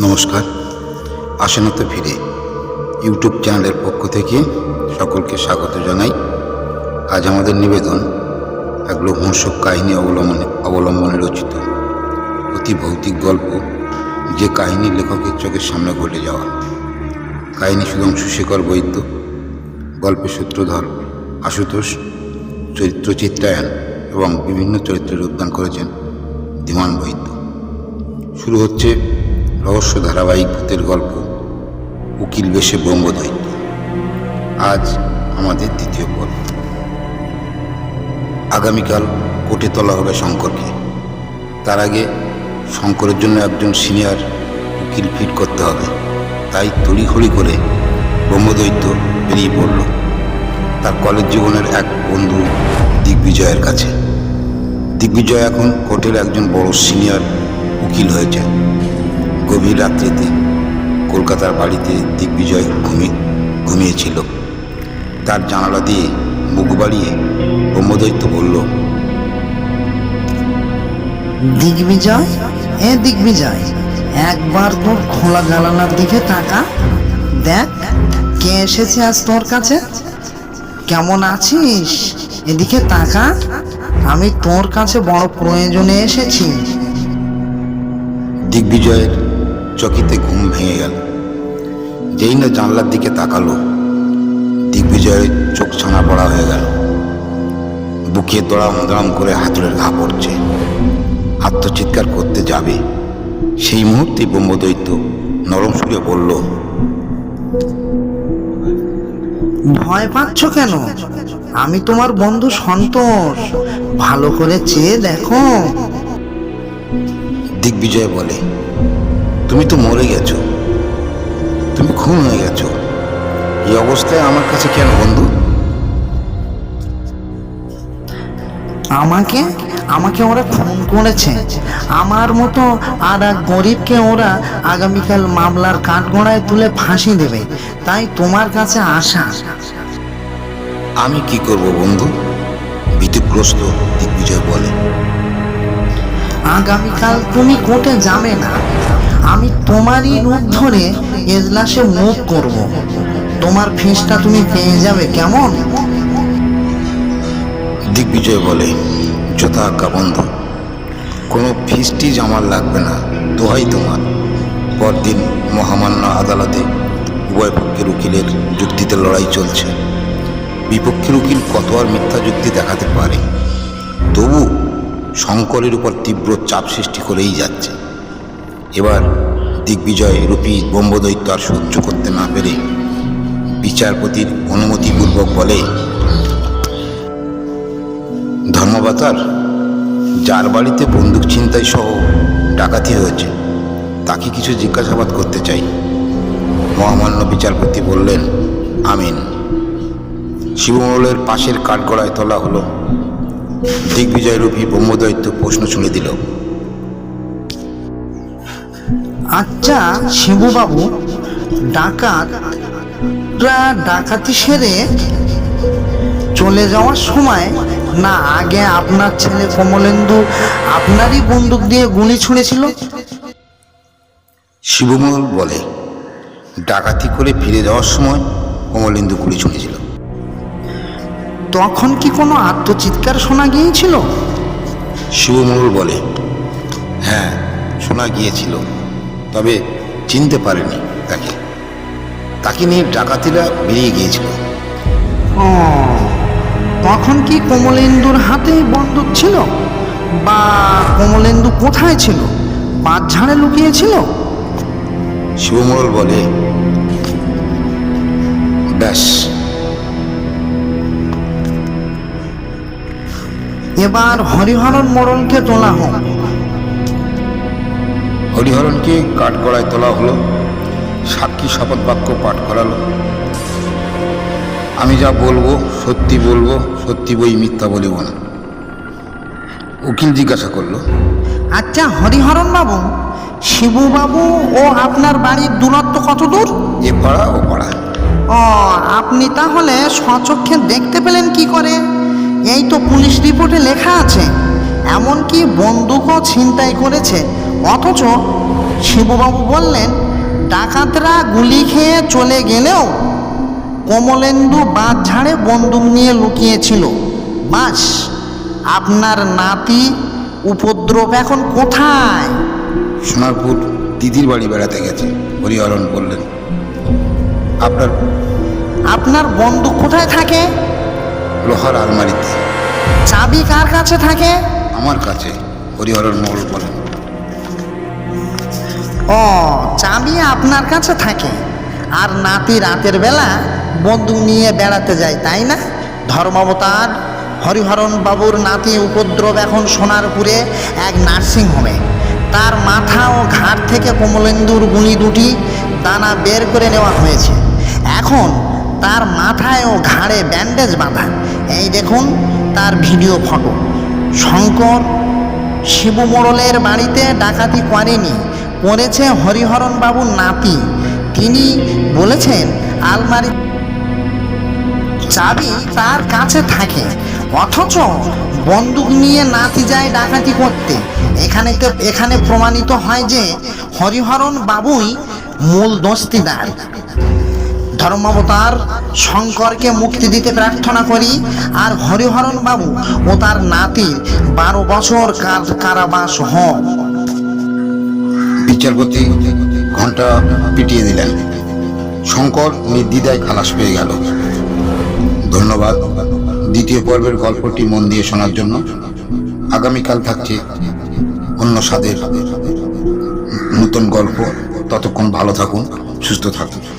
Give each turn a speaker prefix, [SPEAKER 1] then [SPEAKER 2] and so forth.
[SPEAKER 1] নমস্কার। আসনতে ফিরে ইউটিউব চ্যানেলের পক্ষ থেকে সকলকে স্বাগত জানাই। আজ আমাদের নিবেদন এক লোকমূসক কাহিনী অবলম্বনে অবলম্বনে রচিত। অতি ভৌতিক গল্প যে কাহিনী লেখকের চোখের সামনে ঘটে যাওয়া। কাহিনী সুধাংশু শেখর বৈদ্য, গল্পের সূত্রধর আশুতোষ, চরিত্র চিত্রায়ন এবং বিভিন্ন চরিত্রে যোগদান করেছেন ধীমান বৈদ্য। শুরু হচ্ছে রহস্য ধারাবাহিক ভূতের গল্প, উকিল বেশে ব্রহ্মদৈত্য আজ আমাদের দ্বিতীয় পর্ব। আগামীকাল কোর্টে তোলা হবে শঙ্করকে। তার আগে শঙ্করের জন্য একজন সিনিয়র উকিল ফিট করতে হবে। তাই তড়িঘড়ি করে ব্রহ্মদৈত্য বেরিয়ে পড়ল তার কলেজ জীবনের এক বন্ধু দিগ্বিজয়ের কাছে। দিগ্বিজয় এখন কোর্টের একজন বড় সিনিয়র উকিল হয়েছে গভীর রাত্রিতে কলকাতার বাড়িতে দিগ্বিজয় ঘুমিয়ে ঘুমিয়েছিল। তার জানালা দিয়ে মুখ বাড়িয়ে ব্রহ্মদৈত্য বলল
[SPEAKER 2] দিগ্বিজয়? এ দিগ্বিজয় একবার তোর খোলা জানালার দিকে তাকা। দেখ কে এসেছে আজ তোর কাছে? কেমন আছিস? এদিকে তাকা। আমি তোর কাছে বড় প্রয়োজনে এসেছি।
[SPEAKER 1] দিগ্বিজয়ের চকিতে ঘুম ভেঙে গেল। যেই না জানলার দিকে তাকালো দিগ্বিজয়ের চোখ ছানা পড়া হয়ে গেল। বুকে দড়াম দড়াম করে হাতুড়ের ঘা পড়ছে। আত্মচিৎকার করতে যাবে। সেই মুহূর্তে ব্রহ্মদৈত্য নরম সুরে বলল
[SPEAKER 2] ভয় পাচ্ছ কেন? আমি তোমার বন্ধু সন্তোষ। ভালো করে চেয়ে দেখো।
[SPEAKER 1] দিগ্বিজয় বলে তুমি তো মরে গেছো। তুমি খুন হয়ে গেছো। এই অবস্থায় আমার কাছে কেন বন্ধু?
[SPEAKER 2] আমাকে? আমাকে ওরা খুন করেছে। আমার মতো আর এক গরিবকে ওরা আগামীকাল মামলার কাঠগড়ায় তুলে ফাঁসি দেবে। তাই তোমার কাছে আসা।
[SPEAKER 1] আমি কি করব বন্ধু? ভীতিগ্রস্ত দিগ্বিজয় বলে।
[SPEAKER 2] আগামীকাল তুমি কোর্টে যাবে না। আমি তোমারই রূপ ধরে এজলাসে মুখ করব। তোমার ফিসটা তুমি পেয়ে যাবে, কেমন?
[SPEAKER 1] দিগ্বিজয় বলে যথাজ্ঞা বন্ধু। কোনো ফিস্টিজ আমার লাগবে না, দোহাই তোমার। পরদিন মহামান্য আদালতে উভয় পক্ষের উকিলের যুক্তিতে লড়াই চলছে। বিপক্ষের উকিল কত আর মিথ্যা যুক্তি দেখাতে পারে? তবু শঙ্করের উপর তীব্র চাপ সৃষ্টি করেই যাচ্ছে। এবার দিগ্বিজয় রূপী ব্রহ্মদৈত্য আর সহ্য করতে না পেরে বিচারপতির অনুমতিপূর্বক বলে, ধর্মবাতার, যার বাড়িতে বন্দুক ছিনতাই সহ ডাকাতি হয়েছে, তাকে কিছু জিজ্ঞাসাবাদ করতে চাই। মহামান্য বিচারপতি বললেন, আমিন। শিবমহলের পাশের কাঠগড়ায় তোলা হলো। দিগ্বিজয় রূপী ব্রহ্মদৈত্য প্রশ্ন শুনে দিল
[SPEAKER 2] আচ্ছা শিবুবাবু ডাকাত ডাকাতি সেরে চলে যাওয়ার সময় না আগে আপনার ছেলে কমলেন্দু আপনারই বন্দুক দিয়ে গুলি ছুঁড়েছিল?
[SPEAKER 1] শিবমহল বলে ডাকাতি করে ফিরে যাওয়ার সময় কমলেন্দু গুলি ছুঁড়েছিল।
[SPEAKER 2] তখন কি কোনো আত্মচিৎকার শোনা গিয়েছিল?
[SPEAKER 1] শিবমহল বলে হ্যাঁ শোনা গিয়েছিল। তবে চিনতে পারেনি তাকে। তাকে নিয়ে ডাকাতিরা বেরিয়ে গিয়েছিল।
[SPEAKER 2] তখন কি কমলেন্দুর হাতে বন্দুক ছিল? বা কমলেন্দু কোথায় ছিল? পাঁচ ঝাড়ে লুকিয়েছিল?
[SPEAKER 1] শিবমহল বলে ব্যাস।
[SPEAKER 2] এবার হরিহরণ মোড়লকে তোলা হোক।
[SPEAKER 1] হরিহরণকে কাঠগড়ায় তোলা হলো সাক্ষী শপথ বাক্য পাঠ করালো। আমি যা বলব সত্যি বলব সত্যি বই মিথ্যা বলিব না। উকিল জিজ্ঞাসা করল
[SPEAKER 2] আচ্ছা হরিহরণ বাবু শিবুবাবু ও আপনার বাড়ির দূরত্ব কত দূর?
[SPEAKER 1] এ পাড়া ও পাড়া।
[SPEAKER 2] ও আপনি তাহলে স্বচক্ষে দেখতে পেলেন কি করে? এই তো পুলিশ রিপোর্টে লেখা আছে এমনকি বন্দুকও ছিনতাই করেছে। অথচ শিববাবু বললেন ডাকাতরা গুলি খেয়ে চলে গেলেও কমলেন্দু বাঁধ ঝাড়ে বন্দুক নিয়ে লুকিয়েছিল। বাস আপনার নাতি উপদ্রব এখন কোথায়?
[SPEAKER 1] সোনারপুর দিদির বাড়ি বেড়াতে গেছে হরিহরণ বললেন। আপনার
[SPEAKER 2] আপনার বন্দুক কোথায় থাকে?
[SPEAKER 1] লোহার আলমারিতে।
[SPEAKER 2] চাবি কার কাছে থাকে?
[SPEAKER 1] আমার কাছে হরিহরণ মোড়ল বলেন।
[SPEAKER 2] ও, চাবি আপনার কাছে থাকে। আর নাতি রাতের বেলা বন্দুক নিয়ে বেড়াতে যায়, তাই না? ধর্মাবতার, হরিহরণ বাবুর নাতি উপদ্রব এখন সোনারপুরে এক নার্সিং হোমে তার মাথা ও ঘাট থেকে কমলেন্দুর গুলি দুটি দানা বের করে নেওয়া হয়েছে। এখন তার মাথায় ও ঘাড়ে ব্যান্ডেজ বাঁধা। এই দেখুন তার ভিডিও ফটো। শঙ্কর, শিবু মোড়লের বাড়িতে ডাকাতি করেনি। করেছে হরিহরণ বাবুর নাতি। তিনি বলেছেন, আলমারি চাবি তার কাছে থাকে। অথচ বন্দুক নিয়ে নাতি যায় ডাকাতি করতে। এখানে এখানে প্রমাণিত হয় যে হরিহরণ বাবুই মূল দস্তিদার। ধর্মাবতার শঙ্করকে মুক্তি দিতে প্রার্থনা করি আর হরিহরণ বাবু ও তার নাতির বারো বছর কার- কারাবাস হোক।
[SPEAKER 1] বিচারপতি ঘণ্টা পিটিয়ে দিলেন। শঙ্কর নির্দ্বিধায় খালাস পেয়ে গেল। ধন্যবাদ। দ্বিতীয় পর্বের গল্পটি মন দিয়ে শোনার জন্য। আগামীকাল থাকছে অন্য স্বাদের নতুন গল্প। ততক্ষণ ভালো থাকুন, সুস্থ থাকুন।